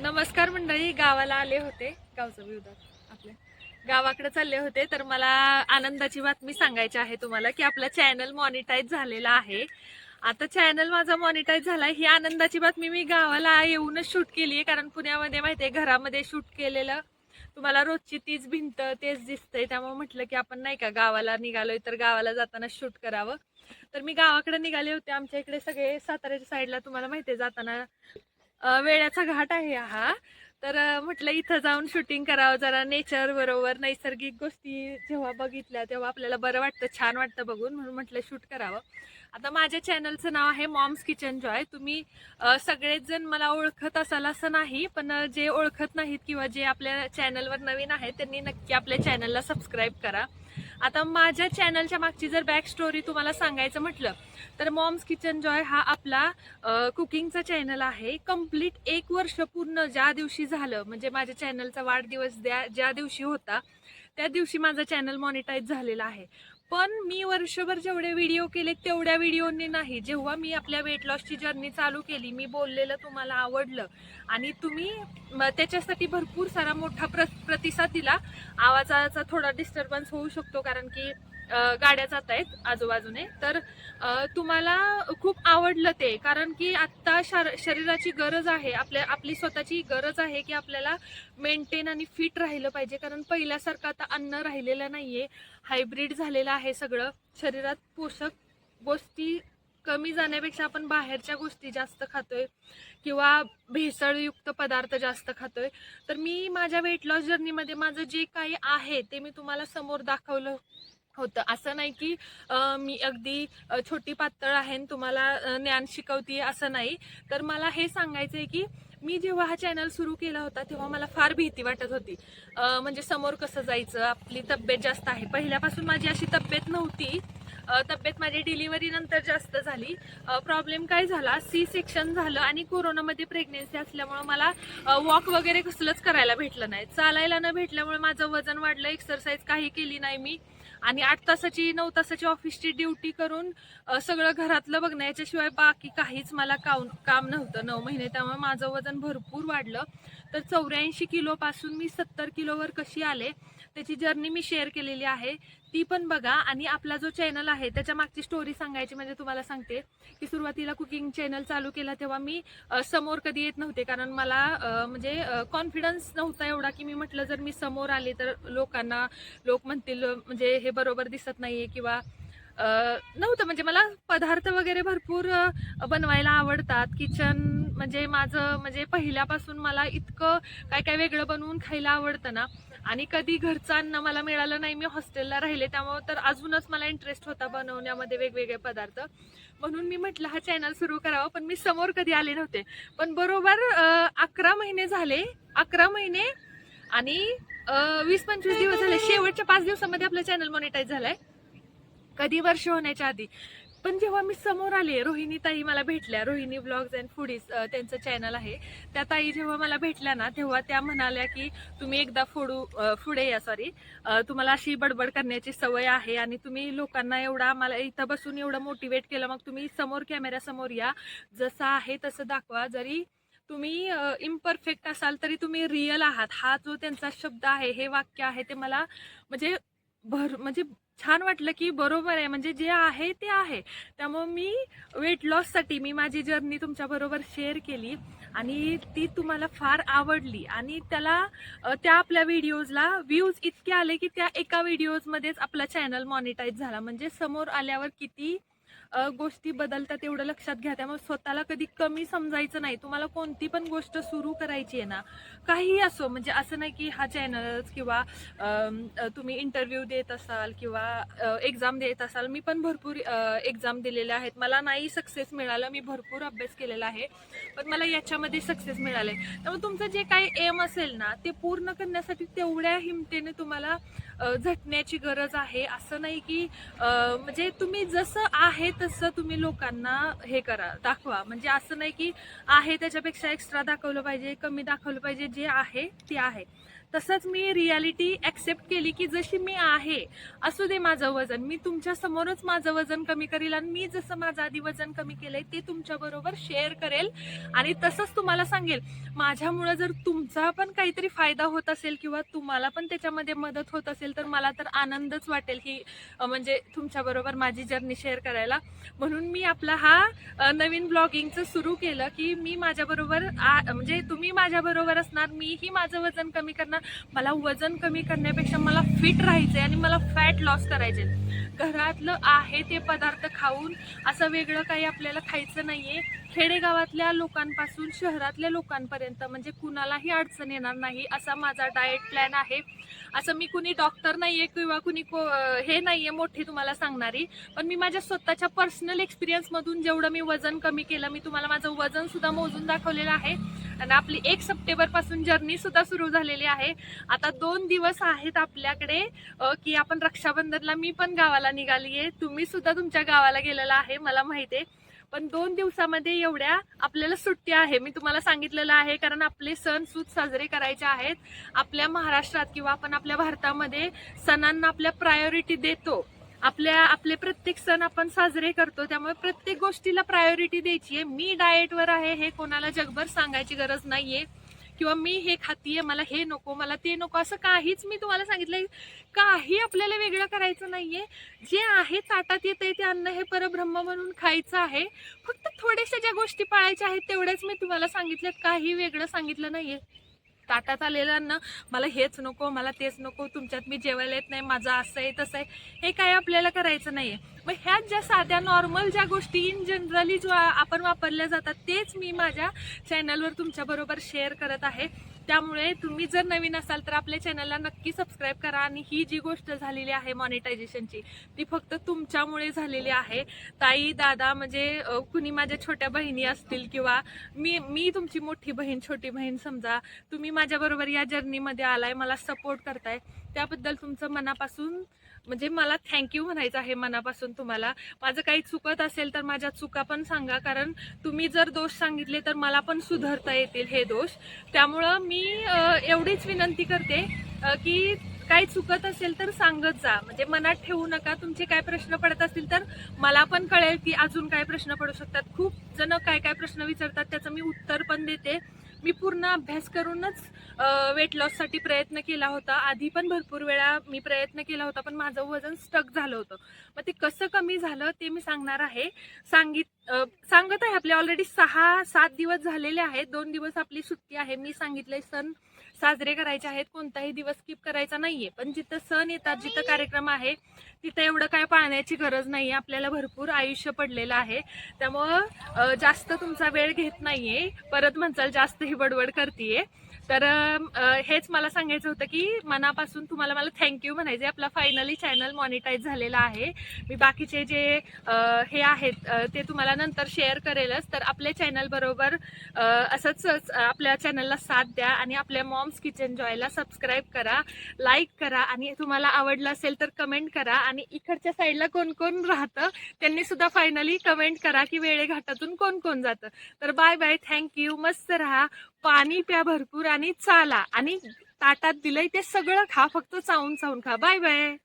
नमस्कार मंडळी गावाला आले होते. गावचं विरोधात आपल्या गावाकडे चालले होते तर मला आनंदाची बातमी सांगायची आहे तुम्हाला की आपला चॅनल मॉनिटाईज झालेला आहे. आता चॅनल माझा मॉनिटाईज झालाय ही आनंदाची बातमी मी गावाला येऊनच शूट केली आहे कारण पुण्यामध्ये माहितीये घरामध्ये शूट केलेलं. तुम्हाला रोजची तीच भिंत तेच दिसतंय त्यामुळे म्हटलं की आपण नाही का गावाला निघालोय तर गावाला जाताना शूट करावं. तर मी गावाकडे निघाले होते आमच्या इकडे सगळे साताऱ्याच्या साईडला तुम्हाला माहितीये जाताना वेळाचा घाट आहे हा. तर म्हटलं इथं जाऊन शूटिंग करावं. जरा नेचर बरोबर नैसर्गिक गोष्टी जेव्हा बघितल्या तेव्हा आपल्याला बरं वाटतं छान वाटतं बघून. म्हणून म्हटलं शूट करावं. आता माझ्या चॅनलचं नाव आहे मॉम्स किचन जॉय तुम्ही सगळेच जण मला ओळखत असाल असं नाही पण जे ओळखत नाहीत किंवा जे आपल्या चॅनलवर नवीन आहेत त्यांनी नक्की आपल्या चॅनलला सबस्क्राईब करा. आता माझ्या चॅनलच्या मागची जर बॅक स्टोरी तुम्हाला सांगायचं म्हटलं तर मॉम्स किचन जॉय हा आपला कुकिंगचा चॅनल आहे. कंप्लीट एक वर्ष पूर्ण ज्या दिवशी झालं म्हणजे माझ्या चॅनलचा वाढदिवस द्या ज्या दिवशी होता त्या दिवशी माझा चॅनल मॉनिटाईज झालेला आहे. पण मी वर्षभर जेवढे व्हिडिओ केले तेवढ्या व्हिडिओने नाही. जेव्हा मी आपल्या वेट लॉसची जर्नी चालू केली मी बोललेलं तुम्हाला आवडलं. आणि तुम्ही त्याच्यासाठी भरपूर सारा मोठा प्र प्रतिसाद दिला. आवाजाचा थोडा डिस्टर्बन्स होऊ शकतो कारण की गाड्या जात आहेत आजूबाजूने. तर तुम्हाला खूप आवडलं ते. कारण की आत्ता शर शरीराची गरज आहे. आपल्या आपली स्वतःची गरज आहे की आपल्याला मेंटेन आणि फिट राहिलं पाहिजे. कारण पहिल्यासारखं आता अन्न राहिलेलं नाहीये. हायब्रिड झालेलं आहे सगळं. शरीरात पोषक गोष्टी कमी जाण्यापेक्षा आपण बाहेरच्या गोष्टी जास्त खातोय किंवा भेसळयुक्त पदार्थ जास्त खातोय. तर मी माझ्या वेट लॉस जर्नीमध्ये माझं जे काही आहे ते मी तुम्हाला समोर दाखवलं होतं. असं नाही की मी अगदी छोटी पातळ आहे आणि तुम्हाला ज्ञान शिकवते असं नाही. तर मला हे सांगायचं आहे की मी जेव्हा हा चॅनल सुरू केला होता तेव्हा मला फार भीती वाटत होती. म्हणजे समोर कसं जायचं? आपली तब्येत जास्त आहे. पहिल्यापासून माझी अशी तब्येत नव्हती. तब्येत माझी डिलिव्हरीनंतर जास्त झाली. प्रॉब्लेम काय झाला? सी सेक्शन झालं आणि कोरोनामध्ये प्रेग्नेन्सी असल्यामुळं मला वॉक वगैरे कसलंच करायला भेटलं नाही. चालायला न भेटल्यामुळे माझं वजन वाढलं. एक्सरसाइज काही केली नाही मी. आणि आठ तासाची नऊ तासाची ऑफिसची ड्युटी करून सगळं घरातलं बघणं याच्याशिवाय बाकी काहीच मला काम काम नव्हतं. नऊ महिने त्यामुळे माझं वजन भरपूर वाढलं. तर चौऱ्याऐंशी किलोपासून मी सत्तर किलोवर कशी आले? त्याची जर्नी मी शेअर केलेली आहे. ती पण बघा. आणि आपला जो चॅनल आहे त्याच्या मागची स्टोरी सांगायची म्हणजे तुम्हाला सांगते की सुरुवातीला कुकिंग चॅनल चालू केला तेव्हा मी समोर कधी येत नव्हते. कारण मला म्हणजे कॉन्फिडन्स नव्हता एवढा की मी म्हटलं जर मी समोर आले तर लोकांना लोक म्हणतील म्हणजे हे बरोबर दिसत नाहीये किंवा नव्हतं. म्हणजे मला पदार्थ वगैरे भरपूर बनवायला आवडतात. किचन म्हणजे माझं म्हणजे पहिल्यापासून मला इतकं काय काय वेगळं बनवून खायला आवडतं ना. आणि कधी घरचं अन्न मला मिळालं नाही मी हॉस्टेलला राहिले त्यामुळे तर अजूनच मला इंटरेस्ट होता बनवण्यामध्ये वेगवेगळे पदार्थ. म्हणून मी म्हटलं हा चॅनल सुरू करावा. पण मी समोर कधी आले नव्हते. पण बरोबर अकरा महिने झाले. अकरा महिने आणि वीस पंचवीस दिवस झाले. शेवटच्या पाच दिवसामध्ये आपलं चॅनल मॉनिटाईज झालंय. कधी वर्ष होण्याच्या आधी. पण जेव्हा मी समोर आले रोहिणी ताई मला भेटल्या रोहिणी ब्लॉग्स अँड फुडीज त्यांचं चॅनल आहे. त्या ताई जेव्हा मला भेटल्या ना तेव्हा त्या म्हणाल्या की तुम्ही एकदा फोडू पुढे या सॉरी तुम्हाला अशी बडबड करण्याची सवय आहे आणि तुम्ही लोकांना एवढा मला इथं बसून एवढं मोटिवेट केलं मग तुम्ही समोर कॅमेऱ्यासमोर या. जसं आहे तसं दाखवा. जरी तुम्ही इम्परफेक्ट असाल तरी तुम्ही रिअल आहात. हा जो त्यांचा शब्द आहे हे वाक्य आहे ते मला म्हणजे भर म्हणजे छान वाटलं की बरोबर आहे. म्हणजे जे आहे ते आहे. त्यामुळे मी वेट लॉससाठी मी माझी जर्नी तुमच्याबरोबर शेअर केली आणि ती तुम्हाला फार आवडली. आणि त्याला त्या आपल्या व्हिडिओजला व्ह्यूज इतके आले की त्या एका व्हिडिओजमध्येच आपला चॅनल मॉनिटाईज झाला. म्हणजे समोर आल्यावर किती गोष्टी बदलतात एवढं लक्षात घ्या. त्यामुळे स्वतःला कधी कमी समजायचं नाही. तुम्हाला कोणती पण गोष्ट सुरू करायची आहे ना काहीही असो म्हणजे असं नाही की हा चॅनलच किंवा तुम्ही इंटरव्ह्यू देत असाल किंवा एक्झाम देत असाल. मी पण भरपूर एक्झाम दिलेल्या आहेत. मला नाही सक्सेस मिळालं. मी भरपूर अभ्यास केलेला आहे. पण मला याच्यामध्ये सक्सेस मिळाले त्यामुळे तुमचं जे काही एम असेल ना ते पूर्ण करण्यासाठी तेवढ्या हिमतेने तुम्हाला झटण्याची गरज आहे. असं नाही की म्हणजे तुम्ही जसं आहे तसं तुम्ही लोकांना हे करा दाखवा. म्हणजे असं नाही की आहे त्याच्यापेक्षा एक्स्ट्रा दाखवलं पाहिजे कमी दाखवलं पाहिजे जे आहे ते आहे. तसंच मी रियालिटी ॲक्सेप्ट केली की जशी मी आहे असू दे माझं वजन. मी तुमच्या समोरच माझं वजन कमी करेल आणि मी जसं माझं आधी वजन कमी केलंय ते तुमच्याबरोबर शेअर करेल. आणि तसंच तुम्हाला सांगेल माझ्यामुळं जर तुमचा पण काहीतरी फायदा होत असेल किंवा तुम्हाला पण त्याच्यामध्ये मदत होत असेल तर मला तर आनंदच वाटेल ही म्हणजे तुमच्याबरोबर माझी जर्नी शेअर करायला. म्हणून मी आपला हा नवीन ब्लॉगिंगचं सुरू केलं की मी माझ्याबरोबर आ- म्हणजे तुम्ही माझ्याबरोबर असणार मीही माझं वजन कमी करणार मला वजन कमी करण्यापेक्षा मला फिट राहायचंय आणि मला फॅट लॉस करायचे घरातलं आहे ते पदार्थ खाऊन असं वेगळं काही आपल्याला खायचं नाहीये. खेडेगावातल्या लोकांपासून शहरातल्या लोकांपर्यंत म्हणजे कुणालाही अडचण येणार नाही असा माझा डाएट प्लॅन आहे. असं मी कुणी डॉक्टर नाहीये किंवा कुणी को हे नाहीये मोठी तुम्हाला सांगणारी पण मी माझ्या स्वतःच्या पर्सनल एक्सपिरियन्समधून जेवढं मी वजन कमी केलं मी तुम्हाला माझं वजनसुद्धा मोजून दाखवलेलं आहे. आणि आपली एक सप्टेंबरपासून जर्नी सुद्धा सुरू झालेली आहे. आता दोन दिवस आहेत आपल्याकडे की आपण रक्षाबंधनला मी पण गावाला निघाली आहे तुम्ही सुद्धा तुमच्या गावाला गेलेला आहे मला माहिती आहे. पण दोन दिवसामध्ये एवढ्या आपल्याला सुट्टी आहे मी तुम्हाला सांगितलेलं आहे कारण आपले सण सूद साजरे करायचे आहेत. आपल्या महाराष्ट्रात किंवा आपण आपल्या भारतामध्ये सणांना आपल्या प्रायोरिटी देतो. आपल्या आपले प्रत्येक सण आपण साजरे करतो त्यामुळे प्रत्येक गोष्टीला प्रायोरिटी द्यायची आहे मी डाएटवर आहे हे कोणाला जगभर सांगायची गरज नाहीये. किंवा मी हे खातीये मला हे नको मला ते नको असं काहीच मी तुम्हाला सांगितलंय. काही आपल्याला वेगळं करायचं नाहीये. जे आहे ताटात येते ते अन्न हे परब्रह्म म्हणून खायचं आहे. फक्त थोड्याशा ज्या गोष्टी पाळायच्या आहेत तेवढ्याच मी तुम्हाला सांगितल्यात. काही वेगळं सांगितलं नाहीये. ताटात आलेलं मला हेच नको मला तेच नको तुमच्यात मी जेवायला येत नाही माझं असं आहे तसं आहे. हे काय आपल्याला करायचं नाहीये. मग ह्याच ज्या साध्या नॉर्मल ज्या गोष्टी इन जनरली जो आपण वापरल्या जातात तेच मी माझ्या चॅनलवर तुमच्याबरोबर शेअर करत आहे. त्यामुळे तुम्ही जर नवीन असाल तर आपल्या चॅनलला नक्की सबस्क्राईब करा आणि ही जी गोष्ट झालेली आहे मॉनिटायझेशनची ती फक्त तुमच्यामुळे झालेली आहे. ताई दादा म्हणजे कुणी माझ्या छोट्या बहिणी असतील किंवा मी मी तुमची मोठी बहीण छोटी बहीण समजा तुम्ही माझ्याबरोबर या जर्नीमध्ये आलाय मला सपोर्ट करताय. त्याबद्दल तुमचं मनापासून म्हणजे मला थँक्यू म्हणायचं आहे मनापासून तुम्हाला. माझं काही चुकत असेल तर माझ्या चुका पण सांगा कारण तुम्ही जर दोष सांगितले तर मला पण सुधारता येतील हे दोष. त्यामुळं मी एवढीच विनंती करते की काही चुकत असेल तर सांगत जा. म्हणजे मनात ठेवू नका तुमचे काय प्रश्न पडत असतील तर मला पण कळेल की अजून काय प्रश्न पडू शकतात. खूप जण काय काय प्रश्न विचारतात त्याचं मी उत्तर पण देते. मी पूर्ण अभ्यास करूनच वेट लॉससाठी प्रयत्न केला होता. आधी पण भरपूर वेळा मी प्रयत्न केला होता पण माझं वजन स्टक झालं होतं. मग ते कसं कमी झालं ते मी सांगणार आहे. सांगित सांगत आहे आपले ऑलरेडी सहा सात दिवस झालेले आहेत. दोन दिवस आपली सुट्टी आहे. मी सांगितलंय सण साजरे करायचे आहेत कोणताही दिवस स्किप करायचा नाहीये. पण जिथं सण येतात जिथं कार्यक्रम आहे तिथं एवढं काय पाळण्याची गरज नाही आपल्याला भरपूर आयुष्य पडलेलं आहे. त्यामुळं जास्त तुमचा वेळ घेत नाहीये. परत म्हणचाल जास्त ही बडबड करतीये. तर हेच मला सांगायचं होतं की मनापासून तुम्हाला मला थँक्यू म्हणायचे आपला फायनली चॅनल मॉनिटाईज झालेला आहे. मी बाकीचे जे हे आहेत ते तुम्हाला नंतर शेअर करेलच. तर आपल्या चॅनल बरोबर असंच आपल्या चॅनलला साथ द्या आणि आपल्या मॉम्स किचन जॉयला सबस्क्राईब करा लाईक करा आणि तुम्हाला आवडलं असेल तर कमेंट करा. आणि इकडच्या साईडला कोण कोण राहतं त्यांनी सुद्धा फायनली कमेंट करा की वेळेघाटातून कोण कोण जातं. तर बाय बाय थँक्यू मस्त राहा. पाणी प्या भरपूर आणि चाला. आणि ताटात दिलंय ते सगळं खा फक्त चावून चावून खा. Bye bye